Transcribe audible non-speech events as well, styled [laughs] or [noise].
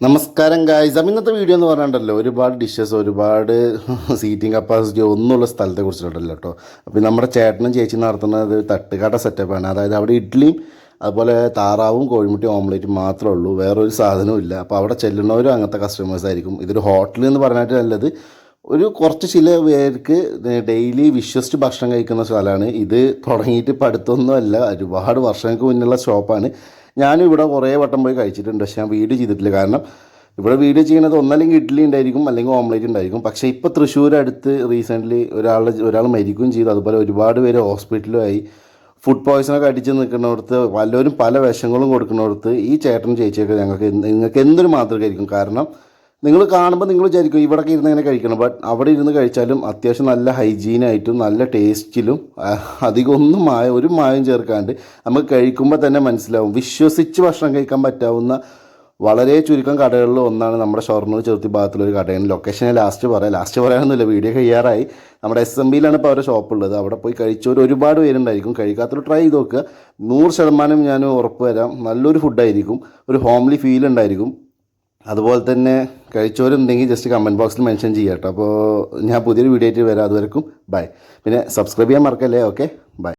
നമസ്കാരം ഗായ്സ് അപ്പം ഇന്നത്തെ വീഡിയോ എന്ന് പറഞ്ഞിട്ടുണ്ടല്ലോ ഒരുപാട് ഡിഷസ് ഒരുപാട് [laughs] സീറ്റിംഗ് കപ്പാസിറ്റി ഒന്നുമുള്ള സ്ഥലത്തെ കുറിച്ചിട്ടുണ്ടല്ലോ കേട്ടോ അപ്പോൾ നമ്മുടെ ചേട്ടനും ചേച്ചി നടത്തുന്നത് തട്ടുകട സെറ്റപ്പാണ് അതായത് അവിടെ ഇഡ്ഡലിയും അതുപോലെ താറാവും കോഴിമുട്ടി ഓംലേറ്റും മാത്രമേ ഉള്ളൂ. വേറൊരു സാധനവും ഇല്ല. അപ്പോൾ അവിടെ ചെല്ലുന്നവരും അങ്ങനത്തെ കസ്റ്റമേഴ്സ് ആയിരിക്കും. ഇതൊരു ഹോട്ടൽ എന്ന് പറഞ്ഞിട്ട് നല്ലത് ഒരു കുറച്ച് ചില പേർക്ക് ഡെയിലി വിശ്വസിച്ച് ഭക്ഷണം കഴിക്കുന്ന സ്ഥലമാണ്. ഇത് തുടങ്ങിയിട്ട് പഠിത്തമൊന്നുമല്ല ഒരുപാട് വർഷങ്ങൾക്ക് മുന്നുള്ള ഷോപ്പാണ് ഞാനും ഇവിടെ കുറേ വട്ടം പോയി കഴിച്ചിട്ടുണ്ട്. പക്ഷേ ഞാൻ വീഡിയോ ചെയ്തിട്ടില്ല. കാരണം ഇവിടെ വീഡിയോ ചെയ്യുന്നത് ഒന്നല്ലെങ്കിൽ ഇഡ്ഡലി ഉണ്ടായിരിക്കും അല്ലെങ്കിൽ ഓംലേറ്റ് ഉണ്ടായിരിക്കും. പക്ഷേ ഇപ്പോൾ തൃശ്ശൂർ അടുത്ത് റീസെന്റ്ലി ഒരാൾ ഒരാൾ മരിക്കുകയും ചെയ്തു. അതുപോലെ ഒരുപാട് പേര് ഹോസ്പിറ്റലുമായി ഫുഡ് പോയ്സണൊക്കെ അടിച്ച് നിൽക്കുന്നിടത്ത് പലരും പല വിഷങ്ങളും കൊടുക്കുന്നിടത്ത് ഈ ചേട്ടനും ചേച്ചിയൊക്കെ ഞങ്ങൾക്ക് നിങ്ങൾക്ക് എന്തൊരു മാതൃകയായിരിക്കും? കാരണം നിങ്ങൾ കാണുമ്പോൾ നിങ്ങൾ വിചാരിക്കും ഇവിടെയൊക്കെ ഇരുന്ന് ഇങ്ങനെ കഴിക്കണം. ബട്ട് അവിടെ ഇരുന്ന് കഴിച്ചാലും അത്യാവശ്യം നല്ല ഹൈജീനായിട്ടും നല്ല ടേസ്റ്റിലും അധികം ഒന്നും മായ ഒരു മായം ചേർക്കാണ്ട് നമുക്ക് കഴിക്കുമ്പോൾ തന്നെ മനസ്സിലാവും. വിശ്വസിച്ച് ഭക്ഷണം കഴിക്കാൻ പറ്റാവുന്ന വളരെ ചുരുക്കം കടകളിൽ ഒന്നാണ് നമ്മുടെ ഷൊർണൂർ ചെറുത്തി ഭാഗത്തുള്ള ഒരു കടയാണ് ലൊക്കേഷൻ ലാസ്റ്റ് പറയാം. ലാസ്റ്റ് പറയാനൊന്നുമില്ല. വീഡിയോ കഴിയാറായി. നമ്മുടെ എസ് എം ബിയിലാണ് ഇപ്പോൾ അവരുടെ ഷോപ്പുള്ളത് അവിടെ പോയി കഴിച്ചവർ ഒരുപാട് പേരുണ്ടായിരിക്കും. കഴിക്കാത്തൊരു ട്രൈ ചെയ്ത് നോക്കുക നൂറ് ശതമാനം ഞാൻ ഉറപ്പ് തരാം നല്ലൊരു ഫുഡായിരിക്കും ഒരു ഹോംലി ഫീൽ ഉണ്ടായിരിക്കും. അതുപോലെ തന്നെ കഴിച്ചവരുണ്ടെങ്കിൽ ജസ്റ്റ് കമന്റ് ബോക്സിൽ മെൻഷൻ ചെയ്യാം കേട്ടോ അപ്പോൾ ഞാൻ പുതിയൊരു വീഡിയോ ആയിട്ട് വരാം. അതുവരെക്കും ബൈ പിന്നെ സബ്സ്ക്രൈബ് ചെയ്യാൻ മറക്കല്ലേ? ഓക്കെ